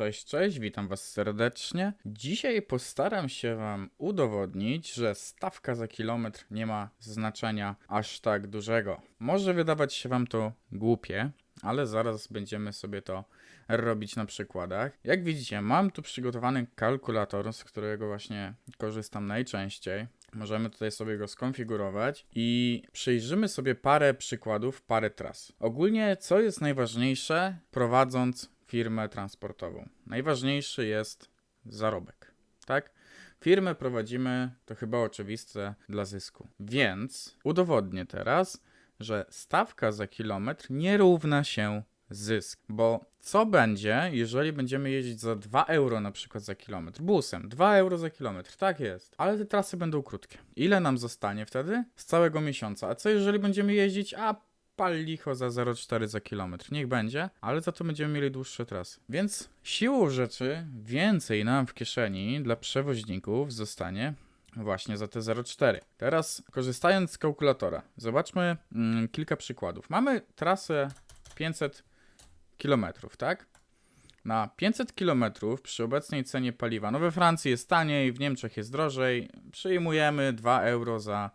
Cześć, cześć, witam Was serdecznie. Dzisiaj postaram się Wam udowodnić, że stawka za kilometr nie ma znaczenia aż tak dużego. Może wydawać się Wam to głupie, ale zaraz będziemy sobie to robić na przykładach. Jak widzicie, mam tu przygotowany kalkulator, z którego właśnie korzystam najczęściej. Możemy tutaj sobie go skonfigurować i przyjrzymy sobie parę przykładów, parę tras. Ogólnie, co jest najważniejsze, prowadząc firmę transportową? Najważniejszy jest zarobek, tak? Firmę prowadzimy, to chyba oczywiste, dla zysku. Więc udowodnię teraz, że stawka za kilometr nie równa się zysk. Bo co będzie, jeżeli będziemy jeździć za 2 euro na przykład za kilometr? Busem, 2 euro za kilometr, tak jest. Ale te trasy będą krótkie. Ile nam zostanie wtedy? Z całego miesiąca. A co jeżeli będziemy jeździć, a pal licho za 0,4 za kilometr. Niech będzie, ale za to będziemy mieli dłuższe trasy. Więc siłą rzeczy więcej nam w kieszeni dla przewoźników zostanie właśnie za te 0,4. Teraz korzystając z kalkulatora, zobaczmy mm, kilka przykładów. Mamy trasę 500 kilometrów, tak? Na 500 km przy obecnej cenie paliwa, no we Francji jest taniej, w Niemczech jest drożej, przyjmujemy 2 euro za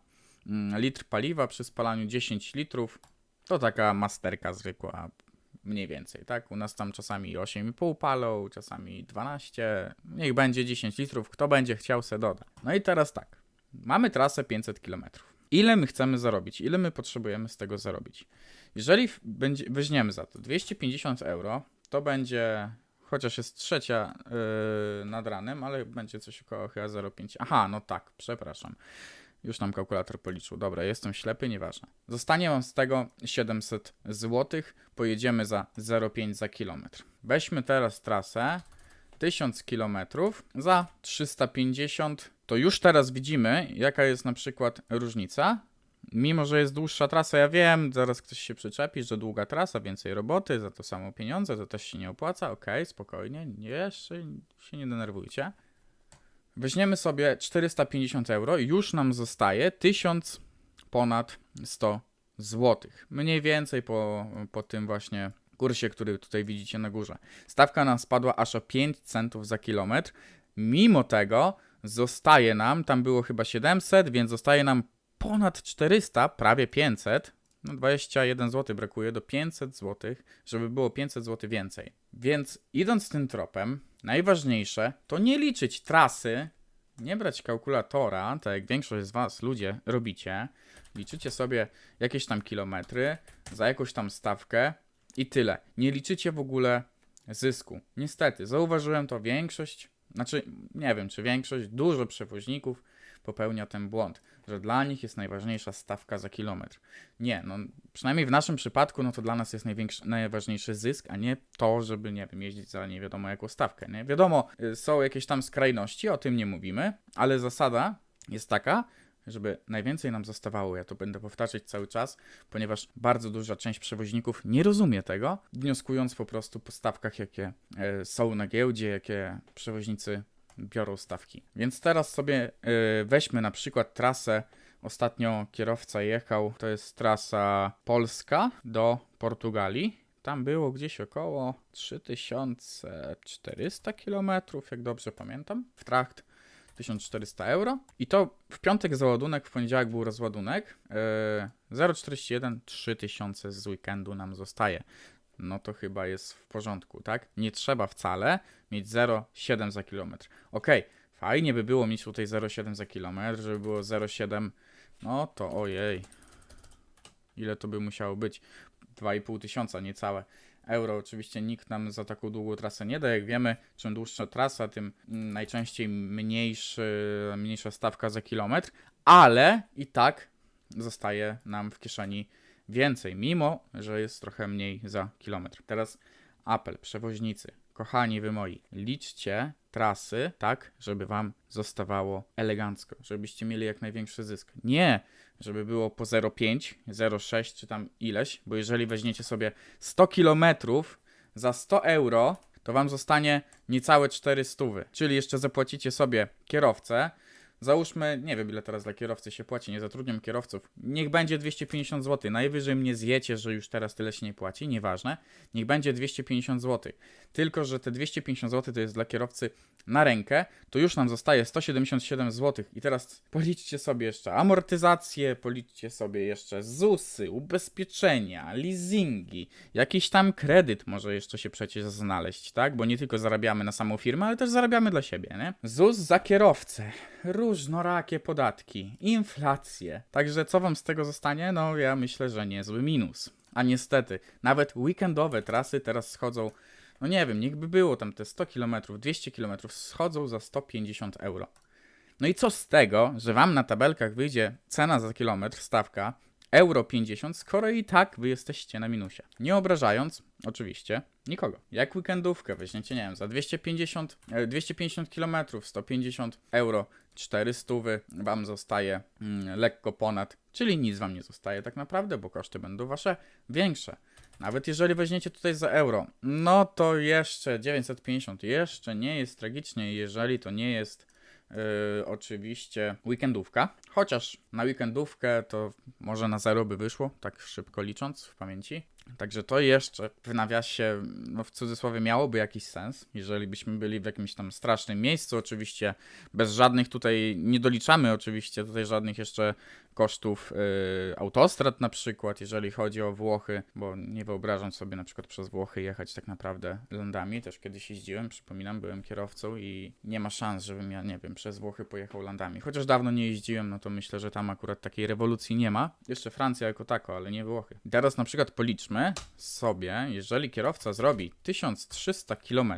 mm, litr paliwa przy spalaniu 10 litrów. To taka masterka zwykła, mniej więcej, tak? U nas tam czasami 8,5 palą, czasami 12, niech będzie 10 litrów, kto będzie chciał se doda. No i teraz tak, mamy trasę 500 km. Ile my chcemy zarobić? Ile my potrzebujemy z tego zarobić? Jeżeli będzie, weźmiemy za to 250 euro, to będzie, chociaż jest trzecia yy, nad ranem, ale będzie coś około chyba 0,5. Aha, no tak, przepraszam. Już nam kalkulator policzył. Dobra, jestem ślepy, nieważne. Zostanie wam z tego 700 zł. Pojedziemy za 0,5 za kilometr. Weźmy teraz trasę 1000 km za 350. To już teraz widzimy, jaka jest na przykład różnica. Mimo, że jest dłuższa trasa, ja wiem, zaraz ktoś się przyczepi, że długa trasa, więcej roboty, za to samo pieniądze, to też się nie opłaca. Okej, spokojnie, nie, jeszcze się nie denerwujcie. Weźmiemy sobie 450 euro i już nam zostaje 1000 ponad 100 zł. Mniej więcej po, po tym właśnie kursie, który tutaj widzicie na górze. Stawka nam spadła aż o 5 centów za kilometr. Mimo tego zostaje nam, tam było chyba 700, więc zostaje nam ponad 400, prawie 500. No 21 zł brakuje do 500 zł, żeby było 500 zł więcej. Więc idąc tym tropem, najważniejsze to nie liczyć trasy, nie brać kalkulatora, tak jak większość z Was ludzie robicie. Liczycie sobie jakieś tam kilometry za jakąś tam stawkę i tyle. Nie liczycie w ogóle zysku. Niestety, zauważyłem to większość, znaczy nie wiem czy większość, dużo przewoźników popełnia ten błąd, że dla nich jest najważniejsza stawka za kilometr. Nie, no przynajmniej w naszym przypadku, no to dla nas jest najważniejszy zysk, a nie to, żeby, nie wiem, jeździć za nie wiadomo jaką stawkę, nie? Wiadomo, y, są jakieś tam skrajności, o tym nie mówimy, ale zasada jest taka, żeby najwięcej nam zostawało, ja to będę powtarzać cały czas, ponieważ bardzo duża część przewoźników nie rozumie tego, wnioskując po prostu po stawkach, jakie e, są na giełdzie, jakie przewoźnicy biorą stawki. Więc teraz sobie e, weźmy na przykład trasę. Ostatnio kierowca jechał, to jest trasa Polska do Portugalii. Tam było gdzieś około 3400 km, jak dobrze pamiętam, w trakt 1400 euro. I to w piątek załadunek, w poniedziałek był rozładunek. Yy, 0,41 3000 z weekendu nam zostaje. No to chyba jest w porządku, tak? Nie trzeba wcale mieć 0,7 za kilometr. Okej, fajnie by było mieć tutaj 0,7 za kilometr, żeby było 0,7. No to ojej. Ile to by musiało być? 2,5 tysiąca, niecałe euro. Oczywiście nikt nam za taką długą trasę nie da. Jak wiemy, czym dłuższa trasa, tym najczęściej mniejszy, mniejsza stawka za kilometr, ale i tak zostaje nam w kieszeni więcej, mimo że jest trochę mniej za kilometr. Teraz apel, przewoźnicy, kochani wy moi, liczcie trasy tak, żeby wam zostawało elegancko, żebyście mieli jak największy zysk. Nie, żeby było po 0,5, 0,6 czy tam ileś, bo jeżeli weźmiecie sobie 100 kilometrów za 100 euro, to wam zostanie niecałe 400, czyli jeszcze zapłacicie sobie kierowcę, Załóżmy, nie wiem ile teraz dla kierowcy się płaci, nie zatrudniam kierowców. Niech będzie 250 zł. Najwyżej mnie zjecie, że już teraz tyle się nie płaci, nieważne. Niech będzie 250 zł. Tylko, że te 250 zł to jest dla kierowcy na rękę, to już nam zostaje 177 zł. I teraz policzcie sobie jeszcze amortyzację, policzcie sobie jeszcze ZUSy, ubezpieczenia, leasingi, jakiś tam kredyt może jeszcze się przecież znaleźć, tak? Bo nie tylko zarabiamy na samą firmę, ale też zarabiamy dla siebie, nie? ZUS za kierowcę, różnorakie podatki, inflację. Także co wam z tego zostanie? No ja myślę, że niezły minus. A niestety, nawet weekendowe trasy teraz schodzą no nie wiem, niech by było tam te 100 km, 200 km, schodzą za 150 euro. No i co z tego, że wam na tabelkach wyjdzie cena za kilometr, stawka, euro 50, skoro i tak wy jesteście na minusie. Nie obrażając, oczywiście, nikogo. Jak weekendówkę weźmiecie, nie wiem, za 250, e, 250 km, 150 euro, 400 wam zostaje mm, lekko ponad, czyli nic wam nie zostaje tak naprawdę, bo koszty będą wasze większe. Nawet jeżeli weźmiecie tutaj za euro, no to jeszcze 950 jeszcze nie jest tragicznie, jeżeli to nie jest yy, oczywiście weekendówka. Chociaż na weekendówkę to może na zero by wyszło, tak szybko licząc w pamięci. Także to jeszcze w nawiasie, no w cudzysłowie miałoby jakiś sens, jeżeli byśmy byli w jakimś tam strasznym miejscu, oczywiście bez żadnych tutaj, nie doliczamy oczywiście tutaj żadnych jeszcze kosztów y, autostrad na przykład, jeżeli chodzi o Włochy, bo nie wyobrażam sobie na przykład przez Włochy jechać tak naprawdę landami, też kiedyś jeździłem, przypominam, byłem kierowcą i nie ma szans, żebym ja, nie wiem, przez Włochy pojechał landami. Chociaż dawno nie jeździłem, no to myślę, że tam akurat takiej rewolucji nie ma. Jeszcze Francja jako tako, ale nie Włochy. Teraz na przykład policzmy sobie, jeżeli kierowca zrobi 1300 km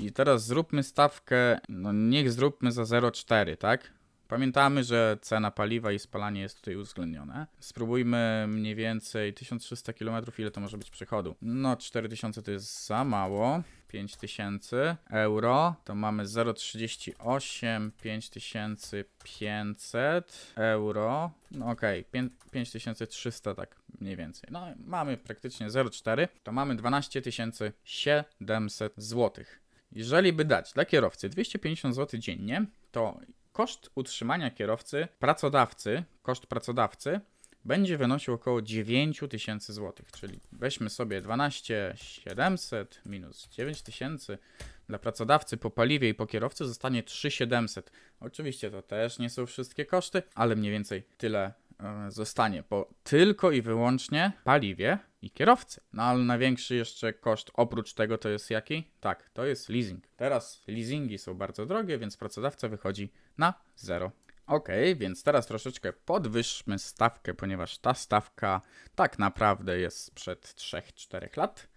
i teraz zróbmy stawkę, no niech zróbmy za 0,4, tak? Pamiętamy, że cena paliwa i spalanie jest tutaj uwzględnione. Spróbujmy mniej więcej 1300 km, ile to może być przychodu? No 4000 to jest za mało. 5000 euro, to mamy 0,38, 5500 euro, no okej, okay, 5300 tak mniej więcej. No mamy praktycznie 0,4, to mamy 12700 zł. Jeżeli by dać dla kierowcy 250 zł dziennie, to koszt utrzymania kierowcy, pracodawcy, koszt pracodawcy będzie wynosił około 9000 zł, czyli weźmy sobie 12700 minus 9000 dla pracodawcy po paliwie i po kierowcy zostanie 3700. Oczywiście to też nie są wszystkie koszty, ale mniej więcej tyle e, zostanie po tylko i wyłącznie paliwie i kierowcy. No ale największy jeszcze koszt oprócz tego to jest jaki? Tak, to jest leasing. Teraz leasingi są bardzo drogie, więc pracodawca wychodzi na zero. Ok, więc teraz troszeczkę podwyższmy stawkę, ponieważ ta stawka tak naprawdę jest sprzed 3-4 lat.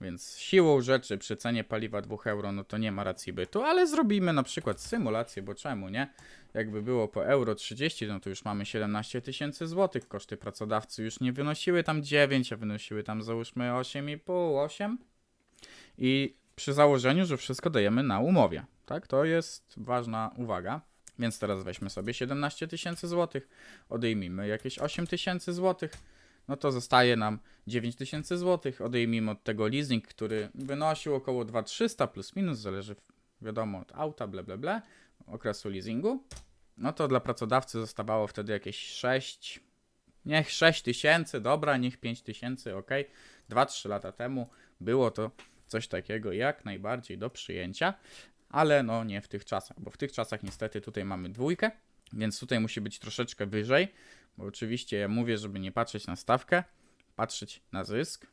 Więc siłą rzeczy przy cenie paliwa 2 euro, no to nie ma racji bytu, ale zrobimy na przykład symulację, bo czemu nie? Jakby było po euro 30, no to już mamy 17 tysięcy złotych. Koszty pracodawcy już nie wynosiły tam 9, a wynosiły tam załóżmy 8,5, 8. I przy założeniu, że wszystko dajemy na umowie. Tak, to jest ważna uwaga. Więc teraz weźmy sobie 17 tysięcy złotych, odejmijmy jakieś 8 tysięcy złotych, no to zostaje nam 9 tysięcy złotych. Odejmijmy od tego leasing, który wynosił około 2300 plus minus, zależy wiadomo od auta, bla bla bla, okresu leasingu. No to dla pracodawcy zostawało wtedy jakieś 6, niech 6 tysięcy, dobra, niech 5 tysięcy, ok. 2-3 lata temu było to coś takiego jak najbardziej do przyjęcia ale no nie w tych czasach, bo w tych czasach niestety tutaj mamy dwójkę, więc tutaj musi być troszeczkę wyżej, bo oczywiście ja mówię, żeby nie patrzeć na stawkę, patrzeć na zysk,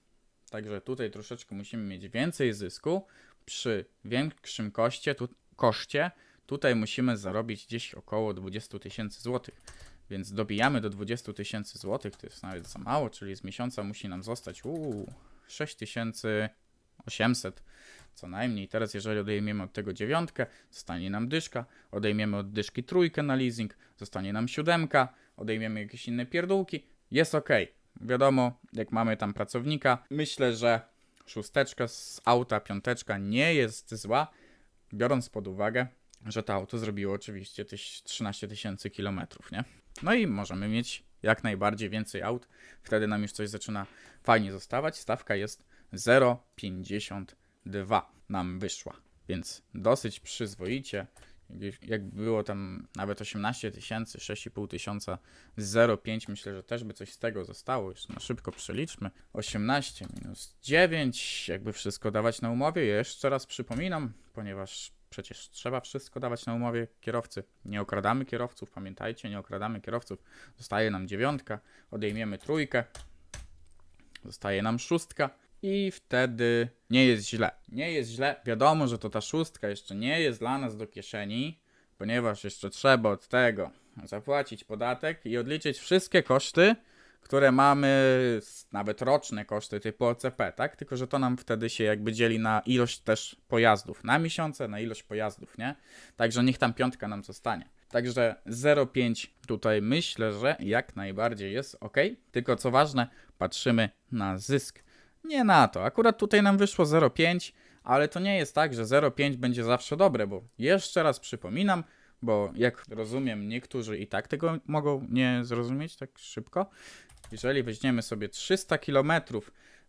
także tutaj troszeczkę musimy mieć więcej zysku przy większym koszcie, tu, koszcie, tutaj musimy zarobić gdzieś około 20 tysięcy złotych. Więc dobijamy do 20 tysięcy złotych, to jest nawet za mało, czyli z miesiąca musi nam zostać uuu, 6800 co najmniej. Teraz jeżeli odejmiemy od tego dziewiątkę, zostanie nam dyszka, odejmiemy od dyszki trójkę na leasing, zostanie nam siódemka, odejmiemy jakieś inne pierdółki, jest ok. Wiadomo, jak mamy tam pracownika, myślę, że szósteczka z auta, piąteczka nie jest zła, biorąc pod uwagę, że to auto zrobiło oczywiście 13 tysięcy kilometrów, nie? No i możemy mieć jak najbardziej więcej aut, wtedy nam już coś zaczyna fajnie zostawać. Stawka jest 0,50 2 nam wyszła. Więc dosyć przyzwoicie. Jak- było tam nawet 18 tysięcy, 6,5 tysiąca, 0,5 myślę, że też by coś z tego zostało. Już na szybko przeliczmy. 18 minus 9, jakby wszystko dawać na umowie. Jeszcze raz przypominam, ponieważ przecież trzeba wszystko dawać na umowie kierowcy. Nie okradamy kierowców, pamiętajcie, nie okradamy kierowców. Zostaje nam dziewiątka, odejmiemy trójkę, zostaje nam szóstka. I wtedy nie jest źle. Nie jest źle. Wiadomo, że to ta szóstka jeszcze nie jest dla nas do kieszeni, ponieważ jeszcze trzeba od tego zapłacić podatek i odliczyć wszystkie koszty, które mamy, nawet roczne koszty typu OCP, tak? Tylko, że to nam wtedy się jakby dzieli na ilość też pojazdów, na miesiące, na ilość pojazdów, nie? Także niech tam piątka nam zostanie. Także 0,5 tutaj myślę, że jak najbardziej jest ok. Tylko co ważne, patrzymy na zysk. Nie na to. Akurat tutaj nam wyszło 0,5, ale to nie jest tak, że 0,5 będzie zawsze dobre, bo jeszcze raz przypominam, bo jak rozumiem, niektórzy i tak tego mogą nie zrozumieć tak szybko. Jeżeli weźmiemy sobie 300 km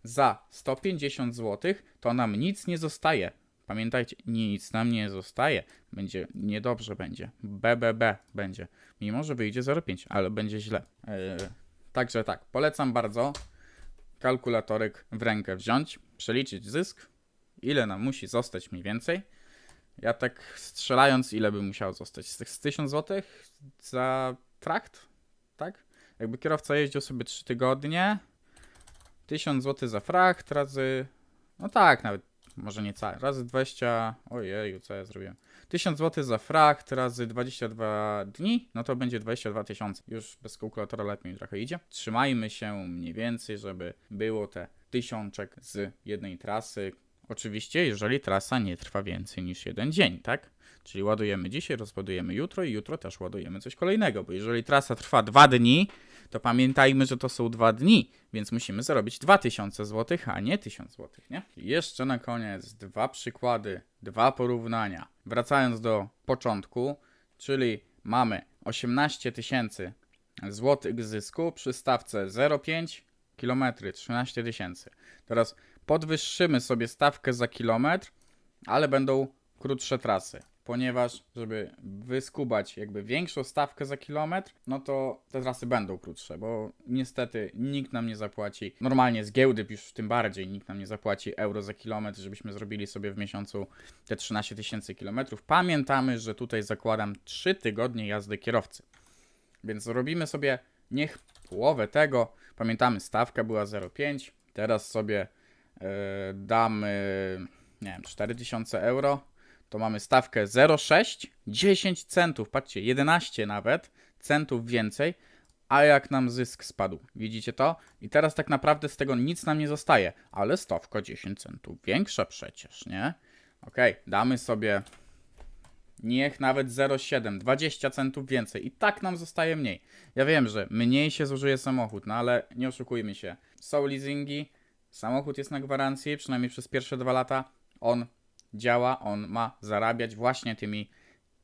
za 150 zł, to nam nic nie zostaje. Pamiętajcie, nic nam nie zostaje. Będzie niedobrze będzie. BBB będzie. Mimo, że wyjdzie 0,5, ale będzie źle. Yy, także tak, polecam bardzo kalkulatorek w rękę wziąć, przeliczyć zysk, ile nam musi zostać mniej więcej. Ja tak strzelając, ile by musiał zostać? Z tych z 1000 zł za frakt? Tak? Jakby kierowca jeździł sobie 3 tygodnie, 1000 zł za frakt razy, no tak, nawet może nie cały, razy 20, ojeju, co ja zrobiłem? 1000 zł za frakt razy 22 dni, no to będzie 22 tysiące. Już bez kalkulatora lepiej mi trochę idzie. Trzymajmy się mniej więcej, żeby było te tysiączek z jednej trasy. Oczywiście, jeżeli trasa nie trwa więcej niż jeden dzień, tak? Czyli ładujemy dzisiaj, rozładujemy jutro i jutro też ładujemy coś kolejnego, bo jeżeli trasa trwa dwa dni, to pamiętajmy, że to są dwa dni, więc musimy zarobić 2000 zł, a nie 1000 zł, nie? Jeszcze na koniec dwa przykłady, dwa porównania. Wracając do początku, czyli mamy 18 tysięcy złotych zysku przy stawce 0,5 km 13 tysięcy. Teraz podwyższymy sobie stawkę za kilometr, ale będą krótsze trasy. Ponieważ, żeby wyskubać jakby większą stawkę za kilometr, no to te trasy będą krótsze, bo niestety nikt nam nie zapłaci, normalnie z giełdy już tym bardziej, nikt nam nie zapłaci euro za kilometr, żebyśmy zrobili sobie w miesiącu te 13 tysięcy kilometrów. Pamiętamy, że tutaj zakładam 3 tygodnie jazdy kierowcy. Więc robimy sobie niech połowę tego. Pamiętamy, stawka była 0,5. Teraz sobie damy, nie wiem, 4000 euro. To mamy stawkę 0,6, 10 centów, patrzcie, 11 nawet centów więcej. A jak nam zysk spadł? Widzicie to? I teraz tak naprawdę z tego nic nam nie zostaje. Ale stawka 10 centów większa przecież, nie? Okej, damy sobie Niech nawet 0,7, 20 centów więcej. I tak nam zostaje mniej. Ja wiem, że mniej się zużyje samochód, no ale nie oszukujmy się. Są leasingi, samochód jest na gwarancji, przynajmniej przez pierwsze dwa lata. On działa, on ma zarabiać właśnie tymi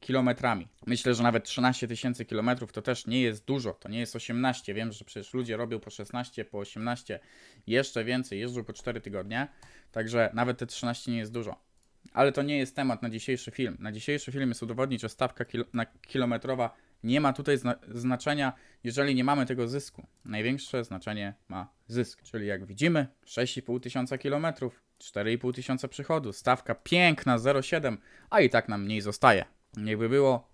kilometrami. Myślę, że nawet 13 tysięcy kilometrów to też nie jest dużo, to nie jest 18. Wiem, że przecież ludzie robią po 16, po 18, jeszcze więcej, jeżdżą po 4 tygodnie. Także nawet te 13 nie jest dużo. Ale to nie jest temat na dzisiejszy film. Na dzisiejszy film jest udowodnić, że stawka kilo, na kilometrowa nie ma tutaj zna znaczenia, jeżeli nie mamy tego zysku. Największe znaczenie ma zysk. Czyli jak widzimy, 6,5 tysiąca kilometrów, 4,5 tysiąca przychodu, stawka piękna 0,7, a i tak nam mniej zostaje. Jakby było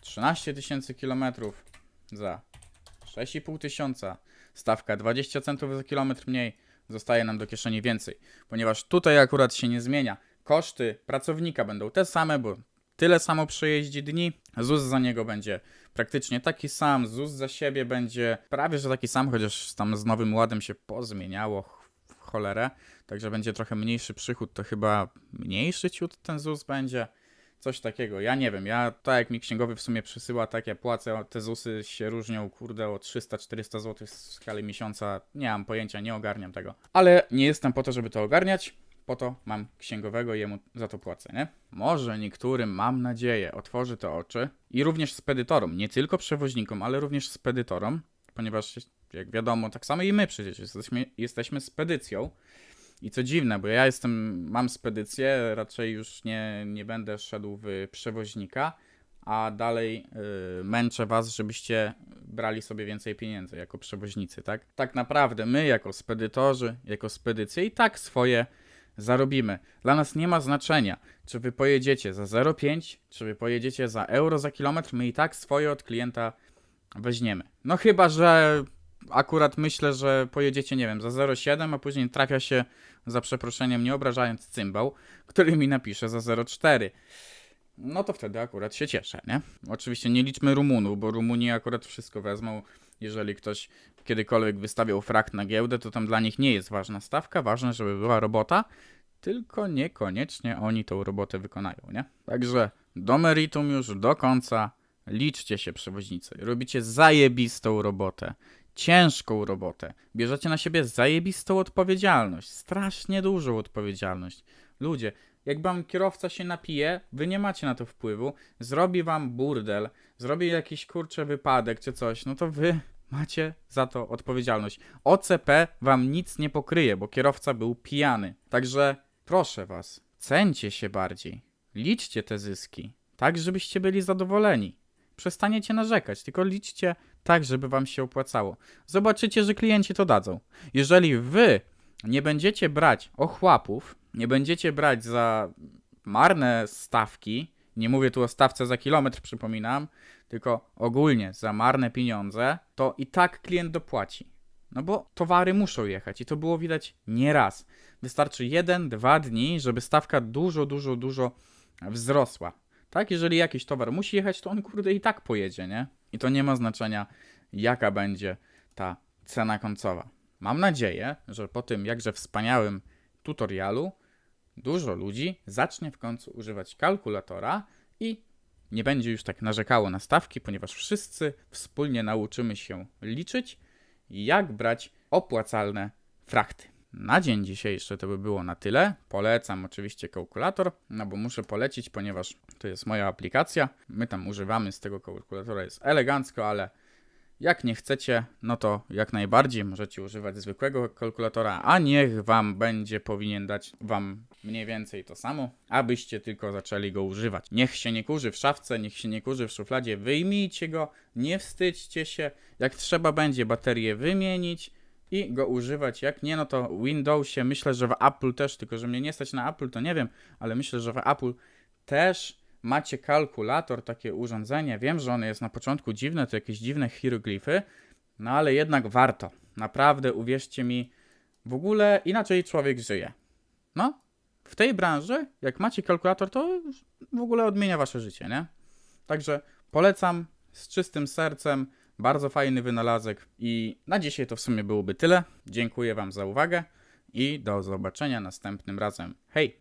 13 tysięcy kilometrów za 6,5 tysiąca, stawka 20 centów za kilometr mniej, zostaje nam do kieszeni więcej. Ponieważ tutaj akurat się nie zmienia. Koszty pracownika będą te same, bo tyle samo przejeździ dni. ZUS za niego będzie praktycznie taki sam, ZUS za siebie będzie prawie że taki sam, chociaż tam z Nowym Ładem się pozmieniało w cholerę. Także będzie trochę mniejszy przychód, to chyba mniejszy ciut ten ZUS będzie. Coś takiego, ja nie wiem, ja tak jak mi księgowy w sumie przysyła, tak ja płacę, te ZUSy się różnią, kurde, o 300-400 zł w skali miesiąca, nie mam pojęcia, nie ogarniam tego. Ale nie jestem po to, żeby to ogarniać, po to mam księgowego i jemu za to płacę, nie? Może niektórym, mam nadzieję, otworzy to oczy i również spedytorom, nie tylko przewoźnikom, ale również spedytorom, ponieważ jak wiadomo, tak samo i my przecież jesteśmy, jesteśmy spedycją. I co dziwne, bo ja jestem, mam spedycję, raczej już nie, nie będę szedł w przewoźnika, a dalej yy, męczę was, żebyście brali sobie więcej pieniędzy jako przewoźnicy, tak? Tak naprawdę my jako spedytorzy, jako spedycje i tak swoje zarobimy. Dla nas nie ma znaczenia, czy wy pojedziecie za 0,5, czy wy pojedziecie za euro za kilometr, my i tak swoje od klienta weźmiemy. No chyba, że akurat myślę, że pojedziecie, nie wiem, za 0,7, a później trafia się, za przeproszeniem, nie obrażając cymbał, który mi napisze za 0,4. No to wtedy akurat się cieszę, nie? Oczywiście nie liczmy Rumunów, bo Rumuni akurat wszystko wezmą. Jeżeli ktoś kiedykolwiek wystawiał frakt na giełdę, to tam dla nich nie jest ważna stawka, ważne, żeby była robota, tylko niekoniecznie oni tą robotę wykonają, nie? Także do meritum już do końca. Liczcie się, przewoźnicy. Robicie zajebistą robotę. Ciężką robotę. Bierzecie na siebie zajebistą odpowiedzialność. Strasznie dużą odpowiedzialność. Ludzie, jak wam kierowca się napije, wy nie macie na to wpływu, zrobi wam burdel, zrobi jakiś kurczę wypadek czy coś, no to wy macie za to odpowiedzialność. OCP wam nic nie pokryje, bo kierowca był pijany. Także proszę was, cencie się bardziej. Liczcie te zyski, tak żebyście byli zadowoleni. Przestaniecie narzekać, tylko liczcie tak, żeby wam się opłacało. Zobaczycie, że klienci to dadzą. Jeżeli wy nie będziecie brać ochłapów, nie będziecie brać za marne stawki, nie mówię tu o stawce za kilometr, przypominam, tylko ogólnie za marne pieniądze, to i tak klient dopłaci. No bo towary muszą jechać i to było widać nieraz. Wystarczy jeden, dwa dni, żeby stawka dużo, dużo, dużo wzrosła. Tak, jeżeli jakiś towar musi jechać, to on kurde i tak pojedzie, nie? I to nie ma znaczenia, jaka będzie ta cena końcowa. Mam nadzieję, że po tym jakże wspaniałym tutorialu dużo ludzi zacznie w końcu używać kalkulatora i nie będzie już tak narzekało na stawki, ponieważ wszyscy wspólnie nauczymy się liczyć, jak brać opłacalne frakty. Na dzień dzisiejszy to by było na tyle. Polecam oczywiście kalkulator, no bo muszę polecić, ponieważ to jest moja aplikacja. My tam używamy z tego kalkulatora, jest elegancko, ale jak nie chcecie, no to jak najbardziej możecie używać zwykłego kalkulatora, a niech wam będzie powinien dać wam mniej więcej to samo, abyście tylko zaczęli go używać. Niech się nie kurzy w szafce, niech się nie kurzy w szufladzie, wyjmijcie go, nie wstydźcie się, jak trzeba będzie baterię wymienić i go używać. Jak nie, no to Windowsie, myślę, że w Apple też, tylko że mnie nie stać na Apple, to nie wiem, ale myślę, że w Apple też macie kalkulator, takie urządzenie. Wiem, że one jest na początku dziwne, to jakieś dziwne hieroglify, no ale jednak warto. Naprawdę, uwierzcie mi, w ogóle inaczej człowiek żyje. No, w tej branży, jak macie kalkulator, to w ogóle odmienia wasze życie, nie? Także polecam z czystym sercem. Bardzo fajny wynalazek. I na dzisiaj to w sumie byłoby tyle. Dziękuję Wam za uwagę i do zobaczenia następnym razem. Hej!